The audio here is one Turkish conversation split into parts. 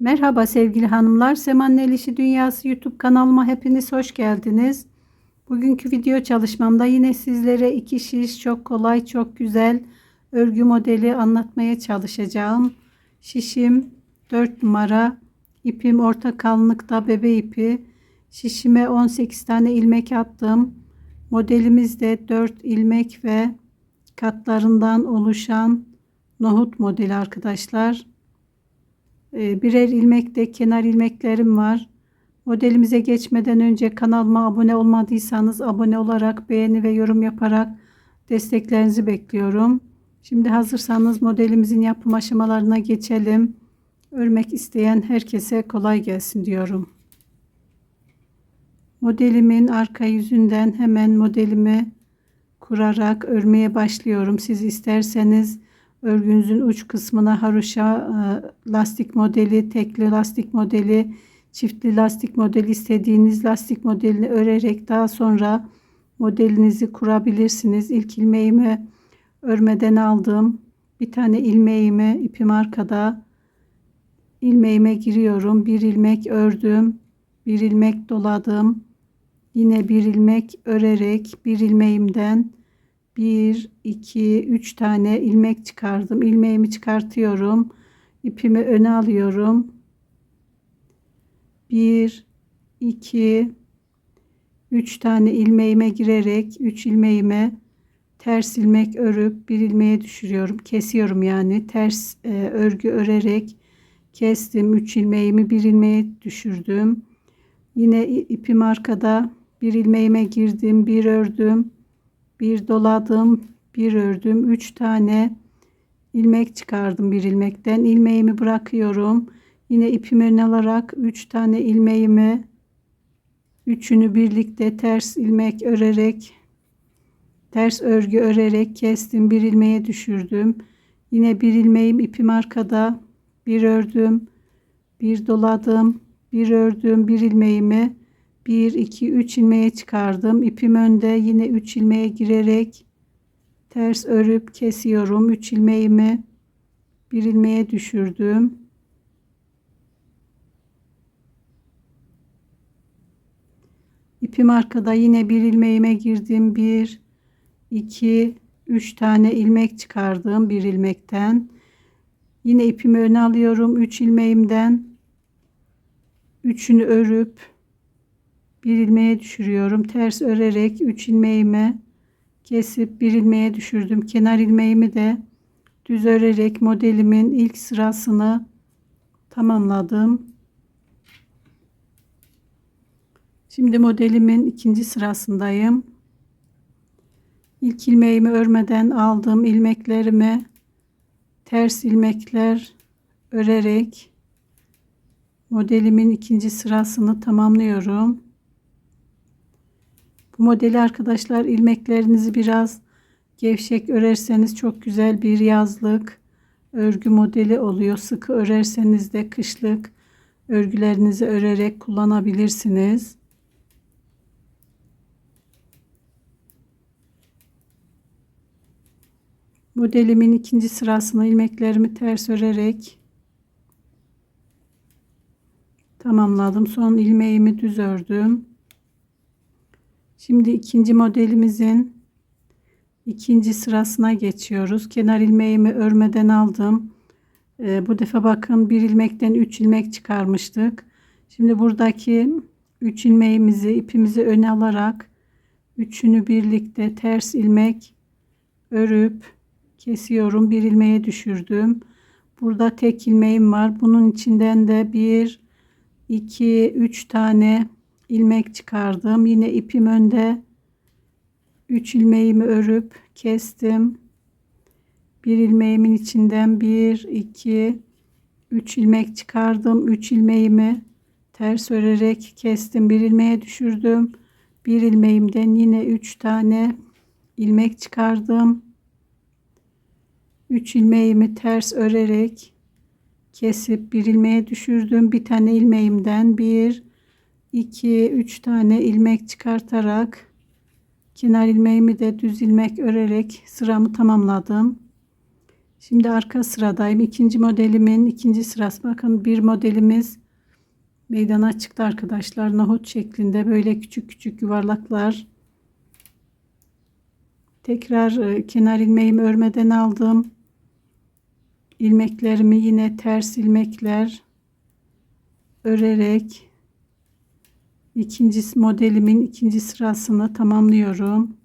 Merhaba sevgili hanımlar. Semanın İşi Dünyası YouTube kanalıma hepiniz hoş geldiniz. Bugünkü video çalışmamda yine sizlere iki şiş çok kolay, çok güzel örgü modeli anlatmaya çalışacağım. Şişim 4 numara, ipim orta kalınlıkta bebe ipi. Şişime 18 tane ilmek attım. Modelimiz de 4 ilmek ve katlarından oluşan nohut modeli arkadaşlar. Ee, birer ilmekte kenar ilmeklerim var. Modelimize geçmeden önce kanalıma abone olmadıysanız abone olarak beğeni ve yorum yaparak desteklerinizi bekliyorum. Şimdi hazırsanız modelimizin yapım aşamalarına geçelim. Örmek isteyen herkese kolay gelsin diyorum. Modelimin arka yüzünden hemen modelimi kurarak örmeye başlıyorum. Siz isterseniz örgünüzün uç kısmına haroşa e, lastik modeli, tekli lastik modeli, çiftli lastik modeli istediğiniz lastik modelini örerek daha sonra modelinizi kurabilirsiniz. İlk ilmeğimi örmeden aldım. Bir tane ilmeğimi ipim arkada ilmeğime giriyorum. Bir ilmek ördüm. Bir ilmek doladım. Yine bir ilmek örerek bir ilmeğimden 1 2 3 tane ilmek çıkardım. İlmeğimi çıkartıyorum. İpimi öne alıyorum. 1 2 3 tane ilmeğime girerek 3 ilmeğime ters ilmek örüp bir ilmeğe düşürüyorum. Kesiyorum yani ters e, örgü örerek kestim. 3 ilmeğimi bir ilmeğe düşürdüm. Yine ipim arkada bir ilmeğime girdim, bir ördüm bir doladım bir ördüm üç tane ilmek çıkardım bir ilmekten. İlmeğimi bırakıyorum. Yine ipimi alarak üç tane ilmeğimi üçünü birlikte ters ilmek örerek ters örgü örerek kestim. Bir ilmeğe düşürdüm. Yine bir ilmeğim ipim arkada. Bir ördüm bir doladım bir ördüm. Bir ilmeğimi 1 2 3 ilmeğe çıkardım. İpim önde yine 3 ilmeğe girerek ters örüp kesiyorum. 3 ilmeğimi bir ilmeğe düşürdüm. İpim arkada yine bir ilmeğime girdim. 1 2 3 tane ilmek çıkardım bir ilmekten. Yine ipimi öne alıyorum. 3 ilmeğimden üçünü örüp bir ilmeğe düşürüyorum. Ters örerek 3 ilmeğimi kesip bir ilmeğe düşürdüm. Kenar ilmeğimi de düz örerek modelimin ilk sırasını tamamladım. Şimdi modelimin ikinci sırasındayım. İlk ilmeğimi örmeden aldım ilmeklerimi ters ilmekler örerek modelimin ikinci sırasını tamamlıyorum. Bu modeli arkadaşlar ilmeklerinizi biraz gevşek örerseniz çok güzel bir yazlık örgü modeli oluyor. Sıkı örerseniz de kışlık örgülerinizi örerek kullanabilirsiniz. Modelimin ikinci sırasını ilmeklerimi ters örerek tamamladım. Son ilmeğimi düz ördüm. Şimdi ikinci modelimizin ikinci sırasına geçiyoruz. Kenar ilmeğimi örmeden aldım. Ee, bu defa bakın bir ilmekten 3 ilmek çıkarmıştık. Şimdi buradaki 3 ilmeğimizi ipimizi öne alarak üçünü birlikte ters ilmek örüp kesiyorum. Bir ilmeğe düşürdüm. Burada tek ilmeğim var. Bunun içinden de 1 2 3 tane ilmek çıkardım. Yine ipim önde. 3 ilmeğimi örüp kestim. Bir ilmeğimin içinden 1 2 3 ilmek çıkardım. 3 ilmeğimi ters örerek kestim. Bir ilmeğe düşürdüm. Bir ilmeğimden yine 3 tane ilmek çıkardım. 3 ilmeğimi ters örerek kesip bir ilmeğe düşürdüm. Bir tane ilmeğimden bir 2 3 tane ilmek çıkartarak Kenar ilmeğimi de düz ilmek örerek sıramı tamamladım. Şimdi arka sıradayım. İkinci modelimin ikinci sırası. Bakın bir modelimiz meydana çıktı arkadaşlar. Nohut şeklinde böyle küçük küçük yuvarlaklar. Tekrar e, kenar ilmeğimi örmeden aldım. İlmeklerimi yine ters ilmekler örerek ikinci modelimin ikinci sırasını tamamlıyorum.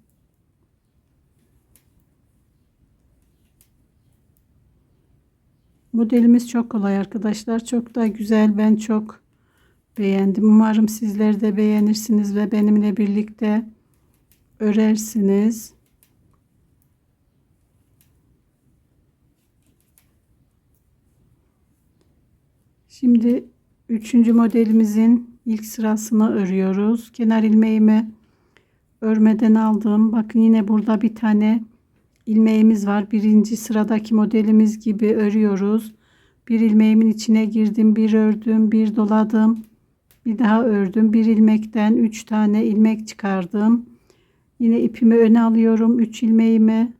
Modelimiz çok kolay arkadaşlar. Çok da güzel. Ben çok beğendim. Umarım sizler de beğenirsiniz ve benimle birlikte örersiniz. Şimdi üçüncü modelimizin ilk sırasını örüyoruz. Kenar ilmeğimi örmeden aldım. Bakın yine burada bir tane ilmeğimiz var. Birinci sıradaki modelimiz gibi örüyoruz. Bir ilmeğimin içine girdim, bir ördüm, bir doladım. Bir daha ördüm. Bir ilmekten 3 tane ilmek çıkardım. Yine ipimi öne alıyorum. 3 ilmeğimi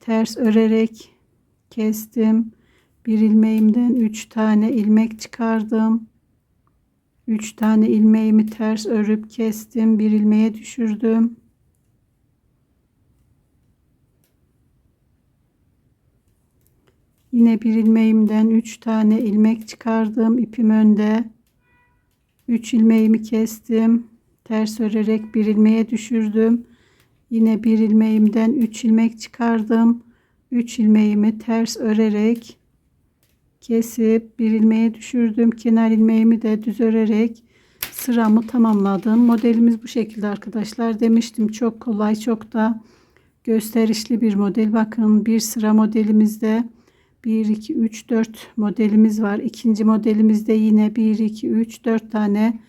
ters örerek kestim. Bir ilmeğimden 3 tane ilmek çıkardım. 3 tane ilmeğimi ters örüp kestim. Bir ilmeğe düşürdüm. Yine bir ilmeğimden 3 tane ilmek çıkardım. ipim önde. 3 ilmeğimi kestim. Ters örerek bir ilmeğe düşürdüm. Yine bir ilmeğimden 3 ilmek çıkardım. 3 ilmeğimi ters örerek kesip bir ilmeğe düşürdüm. Kenar ilmeğimi de düz örerek sıramı tamamladım. Modelimiz bu şekilde arkadaşlar. Demiştim çok kolay, çok da gösterişli bir model. Bakın bir sıra modelimizde 1 2 3 4 modelimiz var. İkinci modelimizde yine 1 2 3 4 tane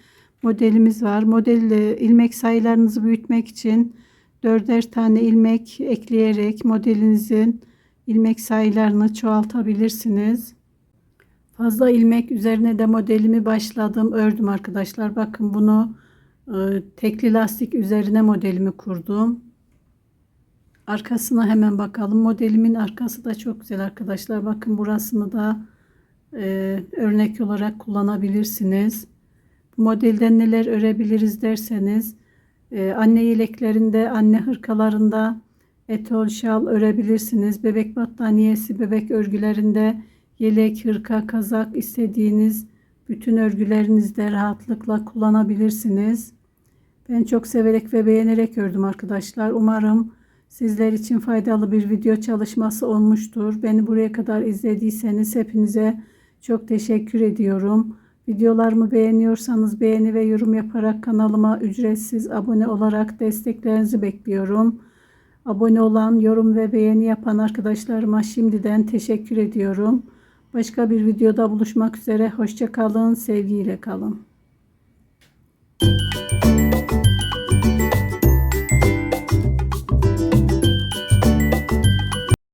modelimiz var. Model ilmek sayılarınızı büyütmek için dörder tane ilmek ekleyerek modelinizin ilmek sayılarını çoğaltabilirsiniz. Fazla ilmek üzerine de modelimi başladım. Ördüm arkadaşlar. Bakın bunu e, tekli lastik üzerine modelimi kurdum. Arkasına hemen bakalım. Modelimin arkası da çok güzel arkadaşlar. Bakın burasını da e, örnek olarak kullanabilirsiniz. Bu modelden neler örebiliriz derseniz e, anne yeleklerinde, anne hırkalarında etol şal örebilirsiniz. Bebek battaniyesi, bebek örgülerinde yelek, hırka, kazak istediğiniz bütün örgülerinizde rahatlıkla kullanabilirsiniz. Ben çok severek ve beğenerek ördüm arkadaşlar. Umarım sizler için faydalı bir video çalışması olmuştur. Beni buraya kadar izlediyseniz hepinize çok teşekkür ediyorum. Videolarımı beğeniyorsanız beğeni ve yorum yaparak kanalıma ücretsiz abone olarak desteklerinizi bekliyorum. Abone olan, yorum ve beğeni yapan arkadaşlarıma şimdiden teşekkür ediyorum. Başka bir videoda buluşmak üzere. Hoşça kalın, sevgiyle kalın. Müzik